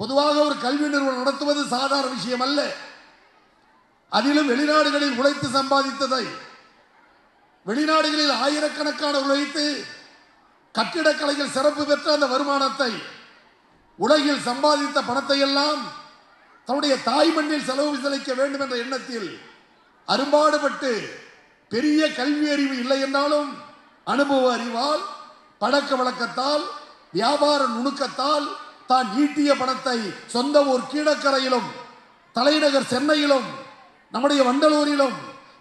பொதுவாக ஒரு கல்வி நிறுவனம் நடத்துவது சாதாரண விஷயம் அல்ல அதிலும் வெளிநாடுகளில் உழைத்து சம்பாதித்ததை வெளிநாடுகளில் ஆயிரக்கணக்கான உழைத்து கட்டிடக்கலையில் சிறப்பு பெற்ற அந்த வருமானத்தை உலகில் சம்பாதித்த பணத்தை எல்லாம் தன்னுடைய தாய் மண்ணில் செலவு செலுத்த வேண்டும் என்ற எண்ணத்தில் அரும்பாடுபட்டு பெரிய கல்வி அறிவு இல்லை என்றாலும் அனுபவ அறிவால் பழக்க வழக்கத்தால் வியாபார நுணுக்கத்தால் தான் ஈட்டிய பணத்தை சொந்த ஊர் கீழக்கரையிலும் தலைநகர் சென்னையிலும் நம்முடைய வண்டலூரிலும்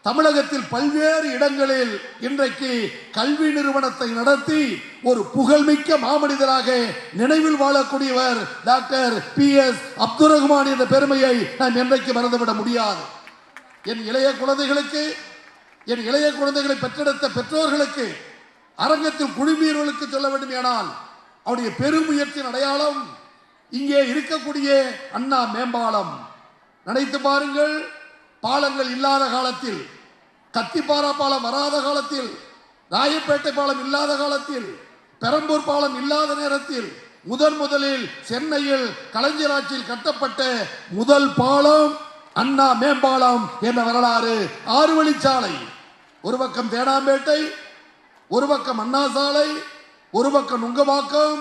தமிழகத்தில் பல்வேறு இடங்களில் இன்றைக்கு கல்வி நிறுவனத்தை நடத்தி ஒரு புகழ்மிக்க மாமனிதராக நினைவில் வாழக்கூடியவர் doctor B S Abdul Rahman என்ற பெருமையை நாம் என்றைக்கு மறந்துவிட முடியாது. என் இளைய குழந்தைகளுக்கு என் இளைய குழந்தைகளை பெற்றெடுத்த பெற்றோர்களுக்கு அரங்கத்தில் குழுமீர்களுக்கு சொல்ல வேண்டுமானால் அவருடைய பெருமுயற்சியின் அடையாளம் இங்கே இருக்கக்கூடிய அண்ணா மேம்பாலம். நினைத்து பாருங்கள் பாலங்கள் இல்லாத காலத்தில் கத்திப்பாரா பாலம் வராத காலத்தில் ராயப்பேட்டை பாலம் இல்லாத காலத்தில் பெரம்பூர் பாலம் இல்லாத நேரத்தில் முதன் முதலில் சென்னையில் கலைஞராட்சியில் கட்டப்பட்ட முதல் பாலம் அண்ணா மேம்பாலம் என்ற வரலாறு. ஆறு வழிச்சாலை ஒரு பக்கம் தேனாம்பேட்டை ஒரு பக்கம் அண்ணா சாலை ஒரு பக்கம் நுங்கவாக்கம்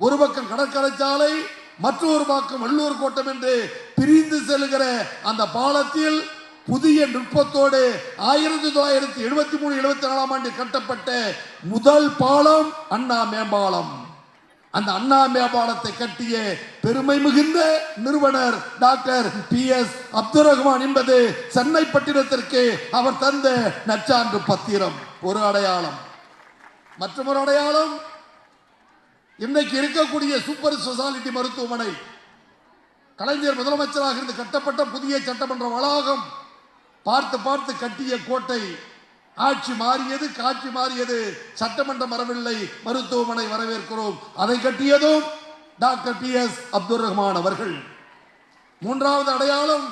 ஒரு பக்கம் கடற்கரை சாலை மற்றொரு பாக்கம் வள்ளூர் கோட்டம் என்று பிரிந்து செல்கிற அந்த பாலத்தில் புதிய நுட்பத்தோடு ஆயிரத்தி தொள்ளாயிரத்தி எழுபத்தி மூணு எழுபத்தி நாலாம் ஆண்டு கட்டப்பட்ட முதல் பாலம் அண்ணா மேம்பாலம். அந்த அண்ணா மேம்பாலத்தை கட்டிய பெருமை மிகுந்த நிறுவனர் doctor B S Abdul Rahman என்பது சென்னை பட்டினத்திற்கு அவர் தந்த நச்சான்று பத்திரம். ஒரு அடையாளம். மற்றொரு அடையாளம் இன்றைக்கு இருக்கக்கூடிய சூப்பர் ஸ்பெஷாலிட்டி மருத்துவமனை. கலைஞர் முதலமைச்சராக இருந்து கட்டப்பட்ட புதிய சட்டமன்ற வளாகம் பார்த்து பார்த்து கட்டிய கோட்டை. ஆட்சி மாறியது காட்சி மாறியது. சட்டமன்றம் வரவில்லை. மருத்துவமனை வரவேற்கிறோம். அதை கட்டியதும் doctor B S Abdul Rahman அவர்கள். மூன்றாவது அடையாளம்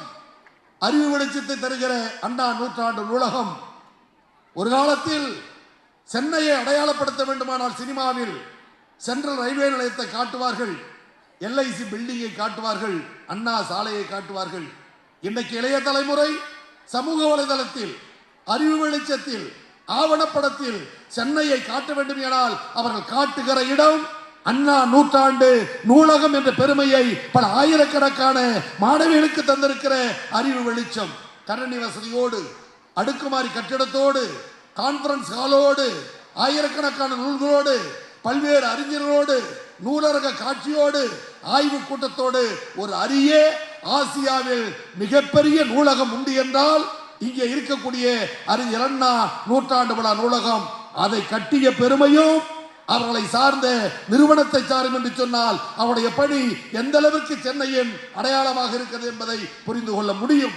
அறிவு வெளிச்சத்தை தருகிற அண்ணா நூற்றாண்டு நூலகம். ஒரு காலத்தில் சென்னையை அடையாளப்படுத்த வேண்டுமானால் சினிமாவில் சென்ட்ரல் ரயில்வே நிலையத்தை காட்டுவார்கள். எல்ஐசி பில்டிங்கை காட்டுவார்கள். அண்ணா சாலையை காட்டுவார்கள். இன்றைக்கு இளைய தலைமுறை சமூக வலைதளத்தில் அறிவு வெளிச்சத்தில் ஆவணப்படத்தில் சென்னையை காட்ட வேண்டும் எனால் அவர்கள் காட்டுகிற இடம் அண்ணா நூற்றாண்டு நூலகம் என்ற பெருமையை பல ஆயிரக்கணக்கான மாணவிகளுக்கு தந்திருக்கிற அறிவு வெளிச்சம். கரணி வசதியோடு அடுக்குமாறி கட்டிடத்தோடு கான்பரன்ஸ் ஹாலோடு ஆயிரக்கணக்கான நூல்களோடு பல்வேறு அறிஞர்களோடு நூலரக காட்சியோடு ஆய்வு கூட்டத்தோடு ஒரு அரிய ஆசியாவில் மிகப்பெரிய நூலகம் உண்டு என்றால் இங்கே இருக்கக்கூடிய அறிஞர் அண்ணா நூற்றாண்டு விழா நூலகம் அதை கட்டிய பெருமையும் அவர்களை சார்ந்த நிறுவனத்தை சாரும் என்று சொன்னால் அவருடைய பணி எந்த அளவிற்கு சென்னையின் அடையாளமாக இருக்கிறது என்பதை புரிந்து கொள்ள முடியும்.